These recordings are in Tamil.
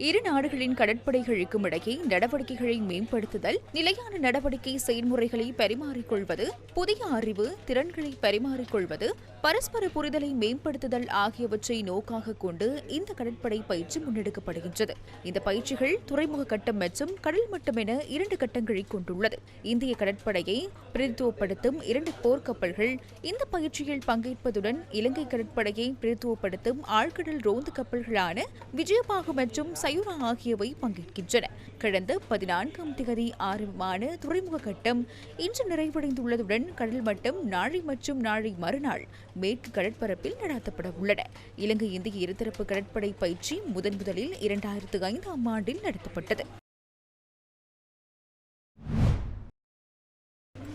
இரு நாடுகளின் கடற்படைகளுக்கும் இடையே நடவடிக்கைகளை மேம்படுத்துதல் நிலையான நடவடிக்கை செயல்முறைகளை பரிமாறிக்கொள்வது புதிய அறிவு திறன்களை பரிமாறிக்கொள்வது பரஸ்பர புரிதலை மேம்படுத்துதல் ஆகியவற்றை நோக்காக கொண்டு இந்த கடற்படை பயிற்சி முன்னெடுக்கப்படுகின்றது. இந்த பயிற்சிகள் துறைமுக கட்டம் மற்றும் கடல் மட்டம் என இரண்டு கட்டங்களை கொண்டுள்ளது. இந்திய கடற்படையை பிரதித்துவப்படுத்தும் இரண்டு போர்க்கப்பல்கள் இந்த பயிற்சியில் பங்கேற்பதுடன் இலங்கை கடற்படையை பிரதித்துவப்படுத்தும் ஆழ்கடல் ரோந்து கப்பல்களான விஜயபாகு மற்றும் சயுரா ஆகியவை பங்கேற்கின்றன. கடந்த பதினான்காம் திகதி ஆரம்பமான துறைமுக கட்டம் இன்று நிறைவடைந்துள்ளதுடன் கடல் மட்டம் நாளை மற்றும் நாளை மறுநாள் மேற்கு கடற்பரப்பில் நடாத்தப்பட உள்ளன. இலங்கை இந்திய இருதரப்பு கடற்படை பயிற்சி முதன் முதலில் இரண்டாயிரத்து ஐந்தாம் ஆண்டில் நடத்தப்பட்டது.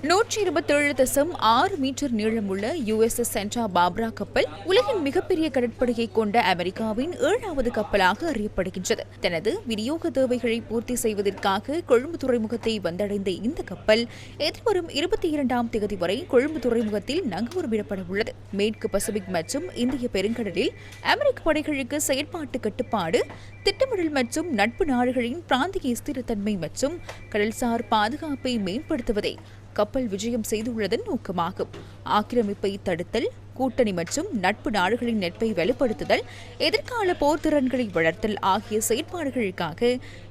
நூற்றி இருபத்தேழு தசம் ஆறு மீட்டர் நீளமுள்ள யுஎஸ்எஸ் சென்ட்ரா பாப்ரா கப்பல் உலகின் மிகப்பெரிய கடற்படையை கொண்ட அமெரிக்காவின் ஏழாவது கப்பலாக அறியப்படுகின்றது. தனது விநியோக தேவைகளை பூர்த்தி செய்வதற்காக கொழும்பு துறைமுகத்தை வந்தடைந்த இந்த கப்பல் எதிர்வரும் இருபத்தி இரண்டாம் தேதி வரை கொழும்பு துறைமுகத்தில் நங்கூரமிடப்பட உள்ளது மேற்கு பசிபிக் மற்றும் இந்திய பெருங்கடலில் அமெரிக்க படைகளுக்கு செயற்பாட்டு கட்டுப்பாடு திட்டமிடல் மற்றும் நட்பு நாடுகளின் பிராந்திய ஸ்திரத்தன்மை மற்றும் கடல்சார் பாதுகாப்பை மேம்படுத்துவதே கப்பல் விஜயம் செய்துள்ளதன் நோக்கமாகும். ஆக்கிரமிப்பை தடுத்தல் கூட்டணி மற்றும் நட்பு நாடுகளின் நட்பை வலுப்படுத்துதல் எதிர்கால போர் திறன்களை வளர்த்தல் ஆகிய செயற்பாடுகளுக்காக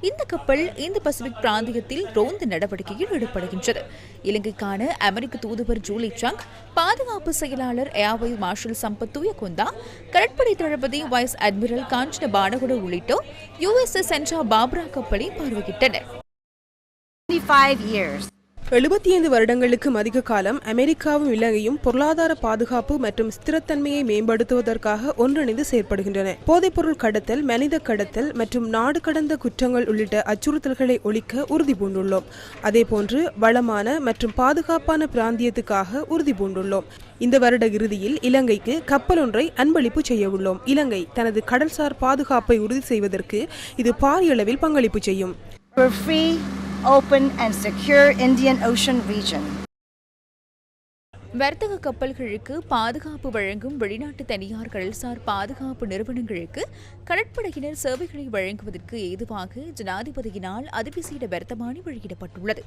இந்த கப்பல் இந்து பசிபிக் பிராந்தியத்தில் ரோந்து நடவடிக்கையில் ஈடுபடுகின்றது. இலங்கைக்கான அமெரிக்க தூதுவர் ஜூலி சங் பாதுகாப்பு செயலாளர் ஏர்வைஸ் மார்ஷல் சம்பத் துயகொந்தா கடற்படை தளபதி வைஸ் அட்மிரல் காஞ்சன பானகுட உள்ளிட்டோர் யுஎஸ்எஸ் சென்ட்ரா பாப்ரா கப்பலை பார்வையிட்டனர். 25 years. எழுபத்தி ஐந்து வருடங்களுக்கும் அதிக காலம் அமெரிக்காவும் இலங்கையும் பொருளாதார பாதுகாப்பு மற்றும் ஸ்திரத்தன்மையை மேம்படுத்துவதற்காக ஒன்றிணைந்து செயற்படுகின்றன. போதைப்பொருள் கடத்தல் மனித கடத்தல் மற்றும் நாடு கடந்த குற்றங்கள் உள்ளிட்ட அச்சுறுத்தல்களை ஒழிக்க உறுதி பூண்டுள்ளோம். அதேபோன்று வளமான மற்றும் பாதுகாப்பான பிராந்தியத்துக்காக உறுதி பூண்டுள்ளோம். இந்த வருட இறுதியில் இலங்கைக்கு கப்பல் ஒன்றை அன்பளிப்பு செய்ய உள்ளோம். இலங்கை தனது கடல்சார் பாதுகாப்பை உறுதி செய்வதற்கு இது பாரியளவில் பங்களிப்பு செய்யும். Free, open, and secure Indian Ocean region. வர்த்தக கப்பல்களுக்கு பாதுகாப்பு வழங்கும் வெளிநாட்டு தனியார் கடல்சார் பாதுகாப்பு நிறுவனங்களுக்கு கடற்படையினர் சேவைகளை வழங்குவதற்கு ஏதுவாக ஜனாதிபதியினால் அதிவிசேட வர்த்தமானி வெளியிடப்பட்டுள்ளது.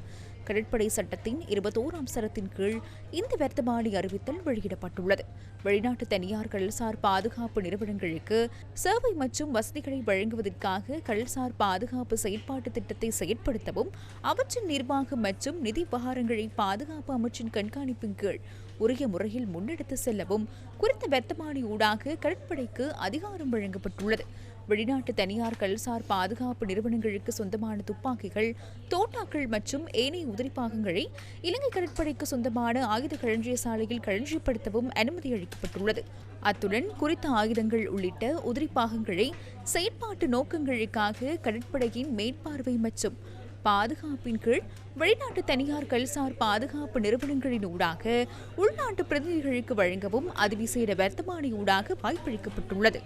கடற்படை சட்டத்தின் இருபத்தோராம் சரத்தின் கீழ் இந்த வர்த்தமானி அறிவித்தல் வெளியிடப்பட்டுள்ளது. வெளிநாட்டு தனியார் கடல்சார் பாதுகாப்பு நிறுவனங்களுக்கு சேவை மற்றும் வசதிகளை வழங்குவதற்காக கடல்சார் பாதுகாப்பு செயற்பாட்டு திட்டத்தை செயற்படுத்தவும் அவற்றின் நிர்வாகம் மற்றும் நிதி விவகாரங்களை பாதுகாப்பு அமைச்சின் கண்காணிப்பின் கீழ் உரிய முறையில் முன்னெடுத்து செல்லவும் குறித்த வர்த்தமானி ஊடாக கடற்படைக்கு அதிகாரம் வழங்கப்பட்டுள்ளது. வெளிநாட்டு தனியார் கல்சார் பாதுகாப்பு நிறுவனங்களுக்கு சொந்தமான துப்பாக்கிகள் தோட்டாக்கள் மற்றும் ஏனைய உதிரிப்பாகங்களை இலங்கை கடற்படைக்கு சொந்தமான ஆயுத களஞ்சிய சாலையில் களஞ்சியப்படுத்தவும் அனுமதி அளிக்கப்பட்டுள்ளது. அத்துடன் குறித்த ஆயுதங்கள் உள்ளிட்ட உதிரிப்பாகங்களை செயற்பாட்டு நோக்கங்களுக்காக கடற்படையின் மேற்பார்வை மற்றும் பாதுகாப்பின் கீழ் வெளிநாட்டு தனியார் கல்சார் பாதுகாப்பு நிறுவனங்களின் ஊடாக உள்நாட்டு பிரதிநிதிகளுக்கு வழங்கவும் அதிவிசேட வர்த்தமானி ஊடாக வாய்ப்பளிக்கப்பட்டுள்ளது.